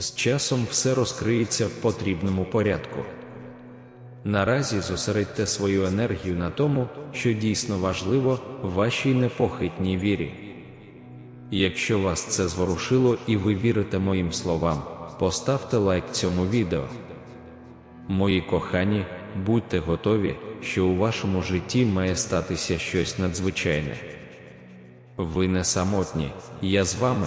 З часом все розкриється в потрібному порядку. Наразі зосередьте свою енергію на тому, що дійсно важливо в вашій непохитній вірі. Якщо вас це зворушило і ви вірите моїм словам, поставте лайк цьому відео. Мої кохані, будьте готові, що у вашому житті має статися щось надзвичайне. Ви не самотні, я з вами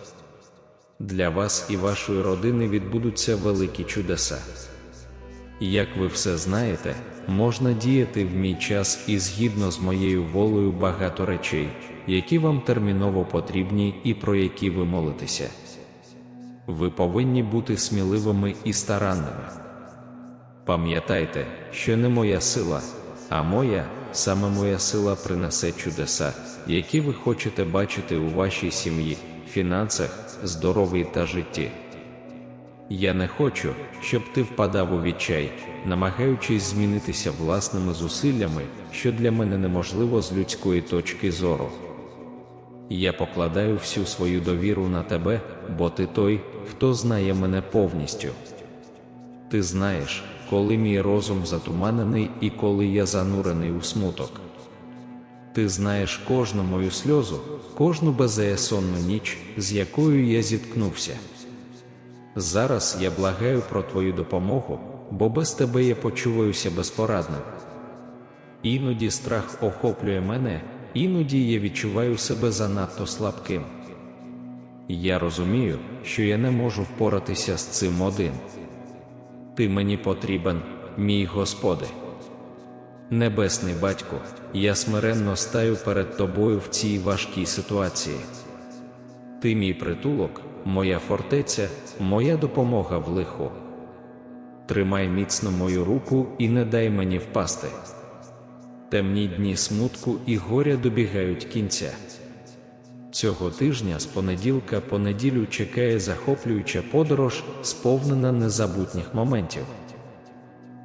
Для вас і вашої родини відбудуться великі чудеса. Як ви все знаєте, можна діяти в мій час і згідно з моєю волею багато речей, які вам терміново потрібні і про які ви молитеся. Ви повинні бути сміливими і старанними. Пам'ятайте, що не моя сила, а моя, саме моя сила принесе чудеса, які ви хочете бачити у вашій сім'ї, фінансах, здоров'ї та житті. Я не хочу, щоб ти впадав у відчай, намагаючись змінитися власними зусиллями, що для мене неможливо з людської точки зору. Я покладаю всю свою довіру на тебе, бо ти той, хто знає мене повністю. Ти знаєш, коли мій розум затуманений і коли я занурений у смуток. Ти знаєш кожну мою сльозу, кожну беззаєсонну ніч, з якою я зіткнувся. Зараз я благаю про твою допомогу, бо без тебе я почуваюся безпорадним. Іноді страх охоплює мене, іноді я відчуваю себе занадто слабким. Я розумію, що я не можу впоратися з цим один. Ти мені потрібен, мій Господи. Небесний батько, я смиренно стаю перед тобою в цій важкій ситуації. Ти мій притулок, моя фортеця, моя допомога в лиху. Тримай міцно мою руку і не дай мені впасти. Темні дні смутку і горя добігають кінця. Цього тижня з понеділка по неділю чекає захоплююча подорож, сповнена незабутніх моментів.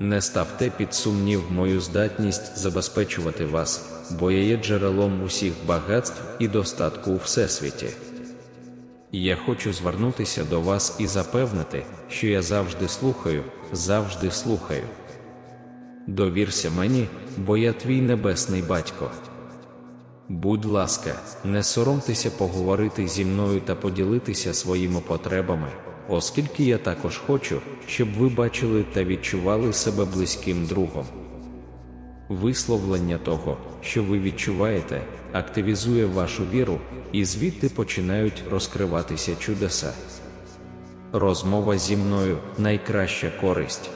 Не ставте під сумнів мою здатність забезпечувати вас, бо я є джерелом усіх багатств і достатку у всесвіті. Я хочу звернутися до вас і запевнити, що я завжди слухаю, завжди слухаю. Довірся мені, бо я твій небесний батько. Будь ласка, не соромтеся поговорити зі мною та поділитися своїми потребами, оскільки я також хочу, щоб ви бачили та відчували себе близьким другом. Висловлення того, що ви відчуваєте, активізує вашу віру, і звідти починають розкриватися чудеса. Розмова зі мною найкраща користь,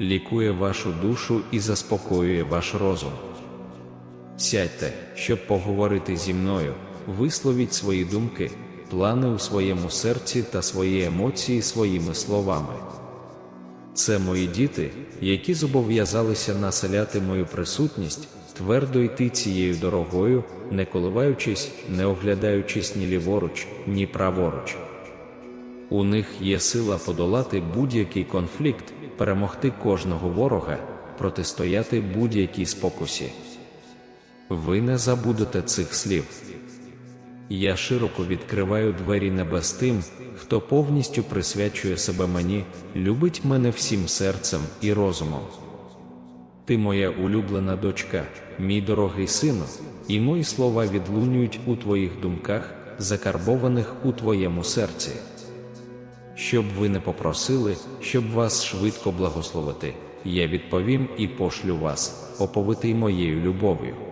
лікує вашу душу і заспокоює ваш розум. Сядьте, щоб поговорити зі мною, висловіть свої думки, плани у своєму серці та свої емоції своїми словами. Це мої діти, які зобов'язалися населяти мою присутність, твердо йти цією дорогою, не коливаючись, не оглядаючись ні ліворуч, ні праворуч. У них є сила подолати будь-який конфлікт, перемогти кожного ворога, протистояти будь-якій спокусі. ви не забудете цих слів. Я широко відкриваю двері небес тим, хто повністю присвячує себе мені, любить мене всім серцем і розумом. Ти моя улюблена дочка, мій дорогий сину, і мої слова відлунюють у твоїх думках, закарбованих у твоєму серці. Щоб ви не попросили, щоб вас швидко благословити, я відповім і пошлю вас, оповитий моєю любов'ю.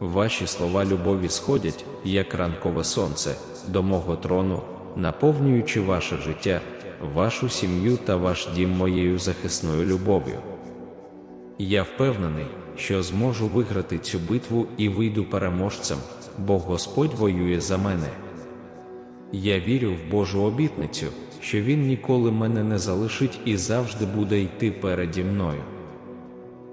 Ваші слова любові сходять, як ранкове сонце, до мого трону, наповнюючи ваше життя, вашу сім'ю та ваш дім моєю захисною любов'ю. Я впевнений, що зможу виграти цю битву і вийду переможцем, бо Господь воює за мене. Я вірю в Божу обітницю, що Він ніколи мене не залишить і завжди буде йти переді мною.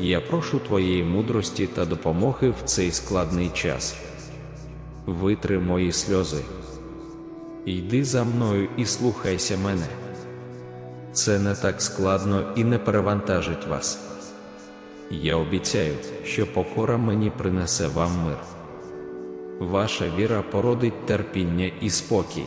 я прошу Твоєї мудрості та допомоги в цей складний час. Витри мої сльози. Йди за мною і слухайся мене. Це не так складно і не перевантажить вас. Я обіцяю, що покора мені принесе вам мир. Ваша віра породить терпіння і спокій.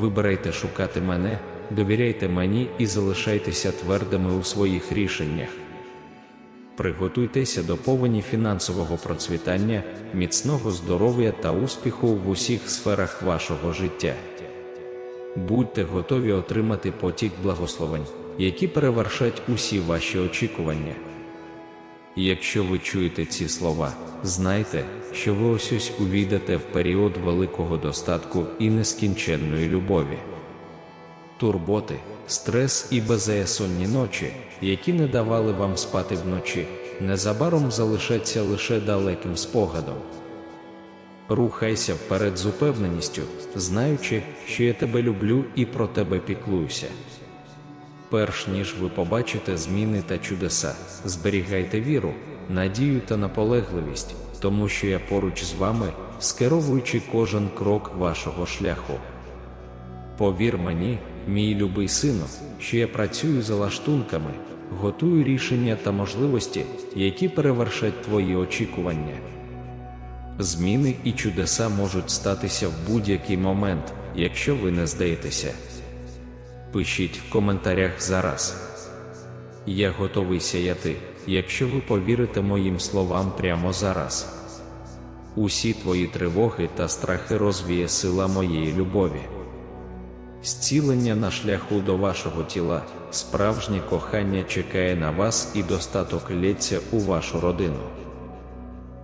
Вибирайте шукати мене, довіряйте мені і залишайтеся твердими у своїх рішеннях. Приготуйтеся до повені фінансового процвітання, міцного здоров'я та успіху в усіх сферах вашого життя. Будьте готові отримати потік благословень, які перевершать усі ваші очікування. Якщо ви чуєте ці слова, знайте, що ви ось ось увійдете в період великого достатку і нескінченної любові. Турботи, стрес і беззаєсонні ночі, які не давали вам спати вночі, незабаром залишаться лише далеким спогадом. Рухайся вперед з упевненістю, знаючи, що я тебе люблю і про тебе піклуюся. Перш ніж ви побачите зміни та чудеса, зберігайте віру, надію та наполегливість, тому що я поруч з вами, скеровуючи кожен крок вашого шляху. Повір мені, мій любий сину, що я працюю за лаштунками, готую рішення та можливості, які перевершать твої очікування. Зміни і чудеса можуть статися в будь-який момент, якщо ви не здаєтеся. Пишіть в коментарях зараз. Я готовий сяяти, якщо ви повірите моїм словам прямо зараз. Усі твої тривоги та страхи розвіє сила моєї любові. Зцілення на шляху до вашого тіла, справжнє кохання чекає на вас і достаток лється у вашу родину.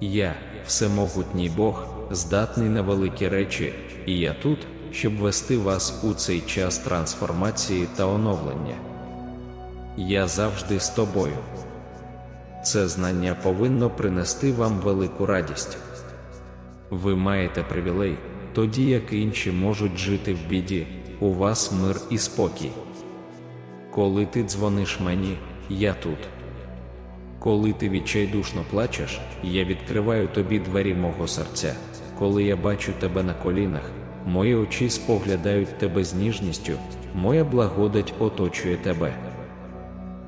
Я, всемогутній Бог, здатний на великі речі, і я тут, щоб вести вас у цей час трансформації та оновлення. Я завжди з тобою. Це знання повинно принести вам велику радість. Ви маєте привілей, тоді як інші можуть жити в біді, у вас мир і спокій. Коли ти дзвониш мені, я тут. Коли ти відчайдушно плачеш, я відкриваю тобі двері мого серця. Коли я бачу тебе на колінах, мої очі споглядають тебе з ніжністю, моя благодать оточує тебе.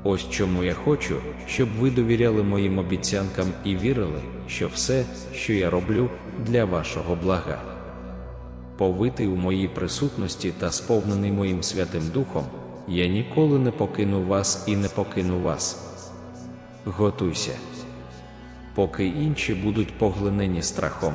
Ось чому я хочу, щоб ви довіряли моїм обіцянкам і вірили, що все, що я роблю, для вашого блага. Повитий у моїй присутності та сповнений моїм Святим Духом, я ніколи не покину вас і не покину вас. Готуйся. Поки інші будуть поглинені страхом,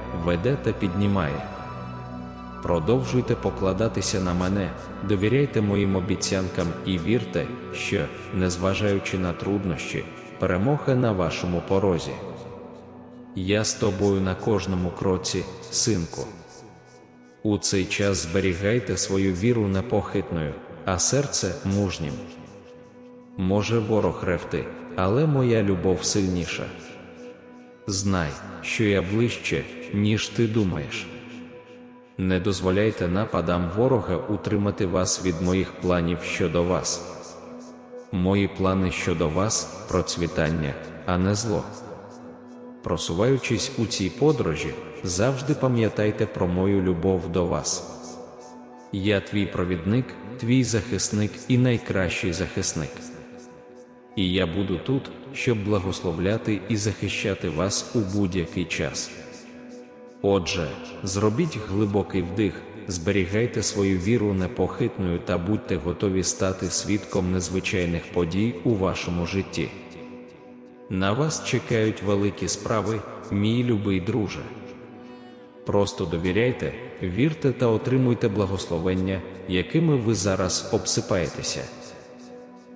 веде та піднімає. Продовжуйте покладатися на мене, довіряйте моїм обіцянкам і вірте, що, незважаючи на труднощі, перемога на вашому порозі. Я з тобою на кожному кроці, синку. У цей час зберігайте свою віру непохитною, а серце мужнім. Може ворог ревти, але моя любов сильніша. Знай, що я ближче, ніж ти думаєш. Не дозволяйте нападам ворога утримати вас від моїх планів щодо вас. Мої плани щодо вас процвітання, а не зло. Просуваючись у цій подорожі, завжди пам'ятайте про мою любов до вас. Я твій провідник, твій захисник і найкращий захисник. І я буду тут, щоб благословляти і захищати вас у будь-який час. Отже, зробіть глибокий вдих, зберігайте свою віру непохитною та будьте готові стати свідком незвичайних подій у вашому житті. На вас чекають великі справи, мій любий друже. Просто довіряйте, вірте та отримуйте благословення, якими ви зараз обсипаєтеся.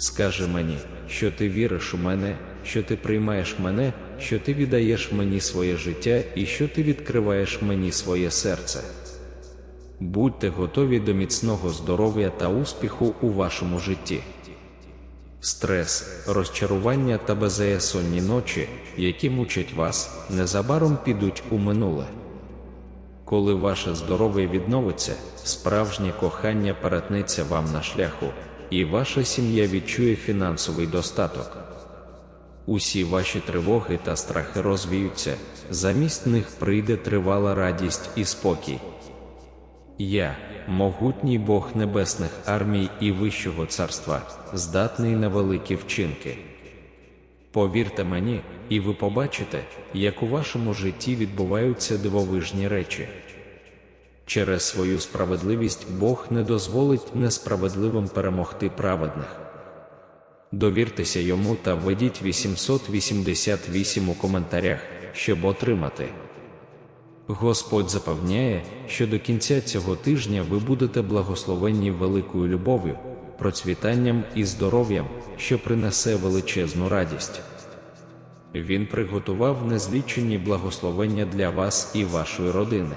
Скажи мені, що ти віриш у мене, що ти приймаєш мене, що ти віддаєш мені своє життя і що ти відкриваєш мені своє серце. Будьте готові до міцного здоров'я та успіху у вашому житті. Стрес, розчарування та беззаєсонні ночі, які мучать вас, незабаром підуть у минуле. Коли ваше здоров'я відновиться, справжнє кохання перетнеться вам на шляху і ваша сім'я відчує фінансовий достаток. Усі ваші тривоги та страхи розвіються, замість них прийде тривала радість і спокій. Я, могутній Бог небесних армій і Вищого царства, здатний на великі вчинки. Повірте мені, і ви побачите, як у вашому житті відбуваються дивовижні речі. Через свою справедливість Бог не дозволить несправедливим перемогти праведних. Довіртеся йому та введіть 888 у коментарях, щоб отримати Господь запевняє, що до кінця цього тижня ви будете благословенні великою любов'ю, процвітанням і здоров'ям, що принесе величезну радість. Він приготував незлічені благословення для вас і вашої родини.